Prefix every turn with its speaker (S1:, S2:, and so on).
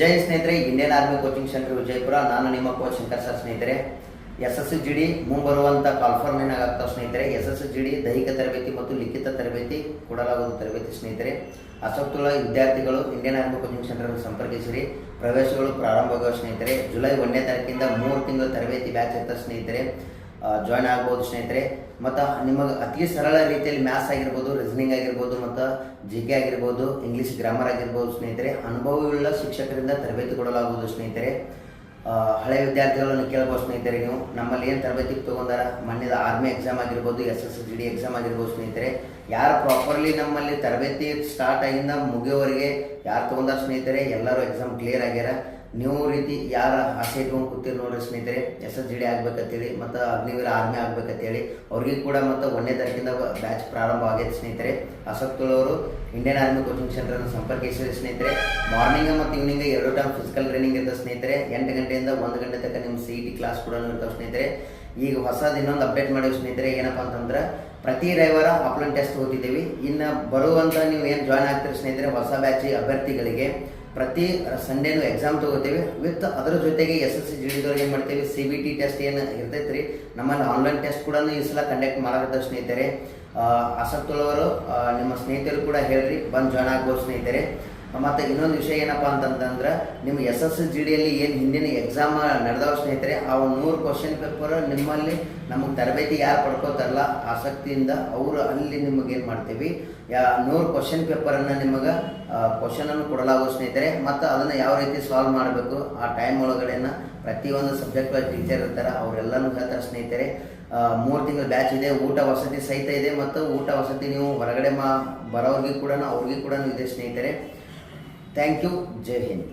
S1: ಜೈ ಸ್ನೇಹಿತರೆ, Indian army coaching centre Vijayapura. ನಾನು ನಿಮ್ಮ ಕೋಚ್ ಶಂಕರ್ ಸರ್ ಸ್ನೇಹಿತರೆ. ಎಸ್ ಎಸ್ ಜಿ ಡಿ ಮುಂಬರುವಂತ ಕಾಲ್ಫಾರ್ಮ್ ಆಗ್ತಾವ ಸ್ನೇಹಿತರೆ. ಎಸ್ ಎಸ್ ಜಿ ಡಿ ದೈಹಿಕ ತರಬೇತಿ ಮತ್ತು ಲಿಖಿತ ತರಬೇತಿ ಕೊಡಲಾಗುವುದು ತರಬೇತಿ ಸ್ನೇಹಿತರೆ. ಆಸಕ್ತುಳ್ಳ ವಿದ್ಯಾರ್ಥಿಗಳು ಇಂಡಿಯನ್ ಆರ್ಮಿ ಕೋಚಿಂಗ್ ಸೆಂಟರ್ ಸಂಪರ್ಕಿಸಿರಿ. ಪ್ರವೇಶಗಳು ಪ್ರಾರಂಭವಾಗುವ ಸ್ನೇಹಿತರೆ. ಜುಲೈ ಒಂದನೇ ತಾರೀಕಿಂದ ಮೂರು ತಿಂಗಳ ತರಬೇತಿ ಬ್ಯಾಚ್ ಇರ್ತಾರೆ ಸ್ನೇಹಿತರೆ. ಜಾಯ್ನ್ ಆಗ್ಬೋದು ಸ್ನೇಹಿತರೆ. ಮತ್ತು ನಿಮಗೆ ಅತಿ ಸರಳ ರೀತಿಯಲ್ಲಿ ಮ್ಯಾಥ್ಸ್ ಆಗಿರ್ಬೋದು ರೀಸನಿಂಗ್ ಆಗಿರ್ಬೋದು, ಮತ್ತು ಜಿ ಕೆ ಆಗಿರ್ಬೋದು ಇಂಗ್ಲೀಷ್ ಗ್ರಾಮರ್ ಆಗಿರ್ಬೋದು ಸ್ನೇಹಿತರೆ ಅನುಭವವುಳ್ಳ ಶಿಕ್ಷಕರಿಂದ ತರಬೇತಿ ಕೊಡಲಾಗುವುದು ಸ್ನೇಹಿತರೆ. ಹಳೆಯ ಹಳೆ ವಿದ್ಯಾರ್ಥಿಗಳನ್ನು ಕೇಳ್ಬೋದು ಸ್ನೇಹಿತರೆ ನೀವು. ನಮ್ಮಲ್ಲಿ ಏನು ತರಬೇತಿ ತೊಗೊಂಡಾರ? ಮೊನ್ನೆದ ಆರ್ಮಿ ಎಕ್ಸಾಮ್ ಆಗಿರ್ಬೋದು S S G D exam ಆಗಿರ್ಬೋದು ಸ್ನೇಹಿತರೆ. ಯಾರು ಪ್ರಾಪರ್ಲಿ ನಮ್ಮಲ್ಲಿ ತರಬೇತಿ ಸ್ಟಾರ್ಟ್ ಆಗಿಂದ ಮುಗಿಯೋವರೆಗೆ ಯಾರು ತೊಗೊಂಡಾರ ಸ್ನೇಹಿತರೆ? ಎಲ್ಲರೂ ಎಕ್ಸಾಮ್ ಕ್ಲಿಯರ್ ಆಗ್ಯಾರ. ನೀವು ರೀತಿ ಯಾರ ಆಸೆ ಇಟ್ಕೊಂಡು ಕೂತಿರ್ ನೋಡ್ರಿ ಸ್ನೇಹಿತರೆ, ಎಸ್ ಎಸ್ ಜಿ ಡಿ ಆಗ್ಬೇಕಂತೇಳಿ ಮತ್ತು ಅಗ್ನಿವೀರ ಆರ್ಮಿ ಆಗ್ಬೇಕಂತೇಳಿ ಅವ್ರಿಗೆ ಕೂಡ ಮತ್ತು ಒಂದನೇ ತಾರೀಕಿಂದ ಬ್ಯಾಚ್ ಪ್ರಾರಂಭ ಆಗೈತೆ ಸ್ನೇಹಿತರೆ. ಆಸಕ್ತುಳ್ಳವರು ಇಂಡಿಯನ್ ಆರ್ಮಿ ಕೋಚಿಂಗ್ ಸೆಂಟರ್ನ ಸಂಪರ್ಕಿಸಿರಿ ಸ್ನೇಹಿತರೆ. ಮಾರ್ನಿಂಗ್ ಮತ್ತು ಈವ್ನಿಂಗ್ ಎರಡು ಟೈಮ್ ಫಿಸಿಕಲ್ ಟ್ರೈನಿಂಗ್ ಇರ್ತದೆ ಸ್ನೇಹಿತರೆ. ಎಂಟು ಗಂಟೆಯಿಂದ ಒಂದು ಗಂಟೆ ತನಕ ನಿಮ್ಮ ಸಿ ಟಿ ಕ್ಲಾಸ್ ಕೂಡ ಇರ್ತಾವೆ ಸ್ನೇಹಿತರೆ. ಈಗ ಹೊಸದು ಇನ್ನೊಂದು ಅಪ್ಡೇಟ್ ಮಾಡಿವಿ ಸ್ನೇಹಿತರೆ, ಏನಪ್ಪ ಅಂತಂದ್ರೆ ಪ್ರತಿ ರವಿವಾರ ಆಫ್ಲೈನ್ ಟೆಸ್ಟ್ ಹೋಗ್ತಿದ್ದೀವಿ ಇನ್ನು ಬರುವಂಥ ನೀವು ಏನು ಜಾಯ್ನ್ ಆಗ್ತೀರಿ ಸ್ನೇಹಿತರೆ, ಹೊಸ ಬ್ಯಾಚ್ ಅಭ್ಯರ್ಥಿಗಳಿಗೆ. ಪ್ರತಿ ಸಂಡೇನು ಎಕ್ಸಾಮ್ ತಗೋತೀವಿ. ವಿತ್ ಅದರ ಜೊತೆಗೆ ಎಸ್ ಎಸ್ ಸಿ ಜಿ ಡಿದವ್ರಿಗೆ ಏನು ಮಾಡ್ತೀವಿ? ಸಿ ಬಿ ಟಿ ಟೆಸ್ಟ್ ಏನು ಇರ್ತೈತೆ ರೀ ನಮ್ಮಲ್ಲಿ ಆನ್ಲೈನ್ ಟೆಸ್ಟ್ ಕೂಡ ಈ ಸಲ ಕಂಡಕ್ಟ್ ಮಾಡಕತ್ತ ಸ್ನೇಹಿತರೆ. ಆಸಕ್ತುಳ್ಳವರು ನಿಮ್ಮ ಸ್ನೇಹಿತರು ಕೂಡ ಹೇಳ್ರಿ. ಬಂದು ಜಾಯ್ನ್ ಆಗ್ಬೋದು ಸ್ನೇಹಿತರೆ. ಮತ್ತು ಇನ್ನೊಂದು ವಿಷಯ ಏನಪ್ಪ ಅಂತಂತಂದ್ರೆ ನಿಮ್ಮ ಎಸ್ ಎಸ್ ಜಿ ಡಿಯಲ್ಲಿ ಏನು ಹಿಂದಿನ ಎಕ್ಸಾಮ್ ನಡೆದವ ಸ್ನೇಹಿತರೆ, ಆ ಒಂದು ನೂರು ಕ್ವಶನ್ ಪೇಪರ್ ನಿಮ್ಮಲ್ಲಿ ನಮಗೆ ತರಬೇತಿ ಯಾರು ಪಡ್ಕೋತಾರಲ್ಲ, ಆಸಕ್ತಿಯಿಂದ ಅವರು ಅಲ್ಲಿ ನಿಮಗೆ ಏನು ಮಾಡ್ತೀವಿ, ಯಾ ನೂರು ಕ್ವಶನ್ ಪೇಪರನ್ನು ನಿಮಗೆ ಕ್ವಶನನ್ನು ಕೊಡಲಾಗುವ ಸ್ನೇಹಿತರೆ, ಮತ್ತು ಅದನ್ನು ಯಾವ ರೀತಿ ಸಾಲ್ವ್ ಮಾಡಬೇಕು, ಆ ಟೈಮ್ ಒಳಗಡೆನ ಪ್ರತಿಯೊಂದು ಸಬ್ಜೆಕ್ಟ್ ಟೀಚರ್ ಇರ್ತಾರೆ, ಅವರೆಲ್ಲನೂ ಹೇಳ್ತಾರೆ ಸ್ನೇಹಿತರೆ ಮೂರು ತಿಂಗಳ ಬ್ಯಾಚ್ ಇದೆ, ಊಟ ವಸತಿ ಸಹಿತ ಇದೆ, ಮತ್ತು ಊಟ ವಸತಿ ನೀವು ಹೊರಗಡೆ ಮಾ, ಬರೋರಿಗೆ ಕೂಡ ಅವ್ರಿಗೆ ಕೂಡ ಇದೆ ಸ್ನೇಹಿತರೆ. Thank you Jai Hind